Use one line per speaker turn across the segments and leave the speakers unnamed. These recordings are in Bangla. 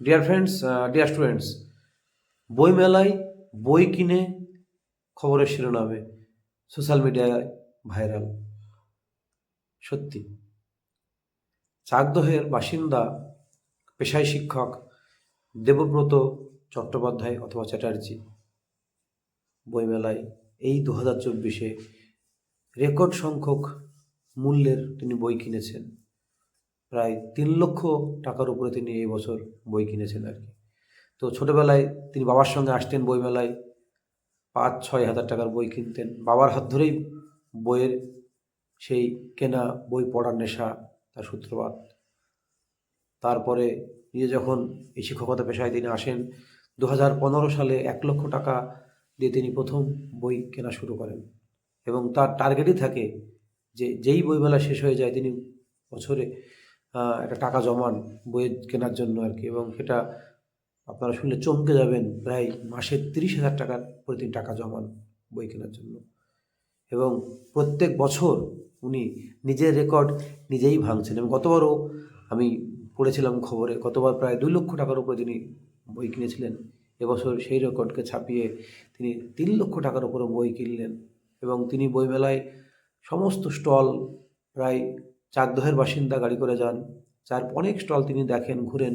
ডিয়ার ফ্রেন্ডস ডিয়ার স্টুডেন্টস বইমেলায় বই কিনে খবরের শিরোনামে সোশ্যাল মিডিয়ায় ভাইরাল সত্যি। চাকদহের বাসিন্দা, পেশায় শিক্ষক দেবব্রত চট্টোপাধ্যায় অথবা চ্যাটার্জি বইমেলায় এই দু হাজার চব্বিশে রেকর্ড সংখ্যক মূল্যের তিনি বই কিনেছেন। প্রায় তিন লক্ষ টাকার উপরে তিনি এই বছর বই কিনেছেন আর কি। তো ছোটোবেলায় তিনি বাবার সঙ্গে আসতেন বইমেলায়, পাঁচ, ছয় হাজার টাকার বই কিনতেন। বাবার হাত ধরেই বইয়ের সেই কেনা বই পড়ার নেশা, তার সূত্রপাত। তারপরে নিজে যখন এই শিক্ষকতা পেশায় তিনি আসেন দু হাজার পনেরো সালে এক লক্ষ টাকা দিয়ে তিনি প্রথম বই কেনা শুরু করেন। এবং তার টার্গেটই থাকে যে যেই বইমেলা শেষ হয়ে যায়, তিনি বছরে একটা টাকা জমান বই কেনার জন্য আর কি। এবং সেটা আপনারা শুনলে চমকে যাবেন, প্রায় মাসে তিরিশ হাজার টাকার প্রতিদিন টাকা জমান বই কেনার জন্য। এবং প্রত্যেক বছর উনি নিজের রেকর্ড নিজেই ভাঙছেন। এবং গতবারও আমি পড়েছিলাম খবরে, গতবার প্রায় দুই লক্ষ টাকার উপরে তিনি বই কিনেছিলেন। এবছর সেই রেকর্ডকে ছাপিয়ে তিনি তিন লক্ষ টাকার উপরে বই কিনলেন। এবং তিনি বইমেলায় সমস্ত স্টল প্রায় চাকদহের বাসিন্দা গাড়ি করে যান। যার অনেক স্টল তিনি দেখেন, ঘুরেন,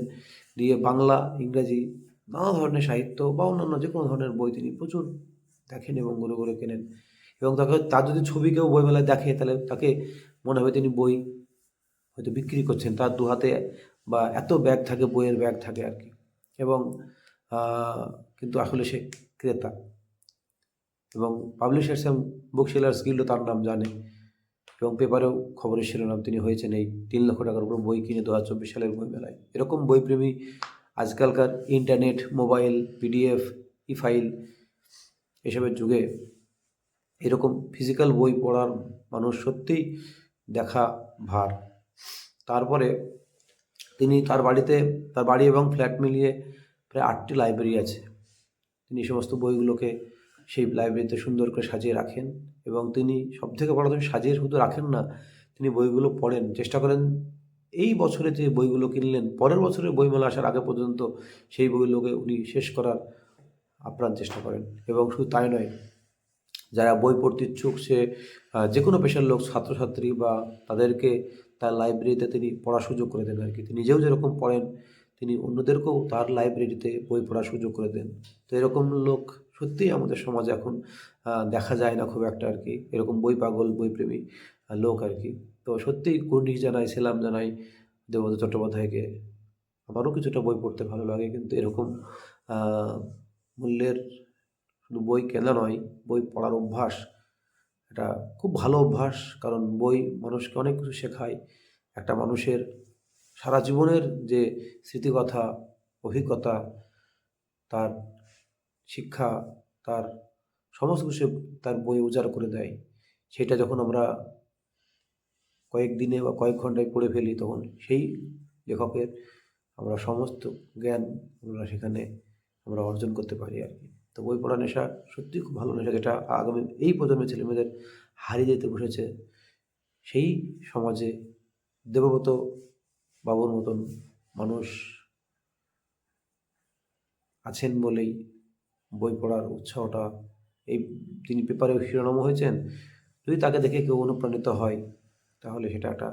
দিয়ে বাংলা, ইংরাজি, নানা ধরনের সাহিত্য বা অন্যান্য যে কোনো ধরনের বই তিনি প্রচুর দেখেন এবং ঘুরে ঘুরে কেনেন। এবং তাকে তার যদি ছবি কেউ বইমেলায় দেখে, তাহলে তাকে মনে হবে তিনি বই হয়তো বিক্রি করছেন। তার দু হাতে বা এত ব্যাগ থাকে, বইয়ের ব্যাগ থাকে আর কি। এবং কিন্তু আসলে সে ক্রেতা। এবং পাবলিশার্স অ্যান্ড বুক সেলার্স গিল্ডও তার নাম জানে। এবং পেপারেও খবরের শিরোনাম তিনি হয়েছেন এই তিন লক্ষ টাকার উপর বই কিনে দু হাজার চব্বিশ সালের বই মেলায় এরকম বইপ্রেমী আজকালকার internet, mobile, PDF e file এসবের যুগে এরকম ফিজিক্যাল বই পড়ার মানুষ সত্যিই দেখা ভার। তারপরে তিনি তার বাড়িতে, তার বাড়ি এবং ফ্ল্যাট মিলিয়ে প্রায় আটটি লাইব্রেরি আছে। তিনি সমস্ত বইগুলোকে সেই লাইব্রেরিতে সুন্দর করে সাজিয়ে রাখেন। এবং তিনি সব থেকে বড় কথা সাজিয়ে শুধু রাখেন না, তিনি বইগুলো পড়েন। চেষ্টা করেন এই বছরে যে বইগুলো কিনলেন, পরের বছরে বইমেলা আসার আগে পর্যন্ত সেই বইগুলোকে উনি শেষ করার আপ্রাণ চেষ্টা করেন। এবং শুধু তাই নয়, যারা বই পড়তে ইচ্ছুক, সে যে কোনো পেশার লোক, ছাত্রছাত্রী বা তাদেরকে তার লাইব্রেরিতে তিনি পড়ার সুযোগ করে দেন আর কি তিনি নিজেও যেরকম পড়েন, তিনি অন্যদেরকেও তার লাইব্রেরিতে বই পড়ার সুযোগ করে দেন। তো এরকম লোক সত্যিই আমাদের সমাজে এখন দেখা যায় না খুব একটা আর কি এরকম বই পাগল বইপ্রেমী লোক আর কি তো সত্যিই কুর্নিশ জানাই, সেলাম জানাই, দেবব্রত চট্টোপাধ্যায়কে আমারও কিছুটা বই পড়তে ভালো লাগে, কিন্তু এরকম মূল্যের শুধু বই কেনা নয়, বই পড়ার অভ্যাস, এটা খুব ভালো অভ্যাস। কারণ বই মানুষকে অনেক কিছু শেখায়। একটা মানুষের সারা জীবনের যে স্মৃতিকথা, অভিজ্ঞতা, তার শিক্ষা তার সমস্ত কিছু তার বই উজাড় করে দেয়। সেটা যখন আমরা কয়েকদিনে বা কয়েক ঘন্টায় পড়ে ফেলি, তখন সেই লেখকের আমরা সমস্ত জ্ঞান আমরা সেখানে আমরা অর্জন করতে পারি আর কি। তো বই পড়া নেশা সত্যিই খুব ভালো নেশা, যেটা আগামী এই প্রজন্মের ছেলেমেয়েদের হারিয়ে যেতে বসেছে, সেই সমাজে দেবব্রত বাবুর মতন মানুষ আছেন বলেই বই পড়ার উৎসাহটা, এই তিনি পেপারে শিরোনামও হয়েছেন, যদি তাকে দেখে কেউ অনুপ্রাণিত হয়, তাহলে সেটা একটা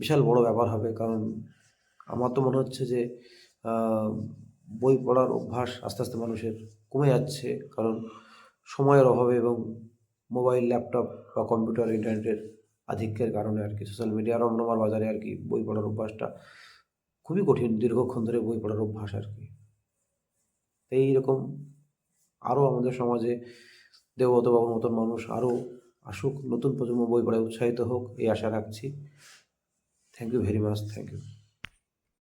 বিশাল বড় ব্যাপার হবে। কারণ আমার তো মনে হচ্ছে যে বই পড়ার অভ্যাস আস্তে আস্তে মানুষের কমে যাচ্ছে। কারণ সময়ের অভাবে এবং মোবাইল, ল্যাপটপ বা কম্পিউটার, ইন্টারনেটের আধিক্যের কারণে আর কি, সোশ্যাল মিডিয়ার রমরমার বাজারে আর কি বই পড়ার অভ্যাসটা খুবই কঠিন, দীর্ঘক্ষণ ধরে বই পড়ার অভ্যাস আর কি। এইরকম আরও আমাদের সমাজে দেবত বাবুর মতন মানুষ আরও আসুক, নতুন প্রজন্ম বই পড়ায় উৎসাহিত হোক, এই আশা রাখছি। Thank you very much thank you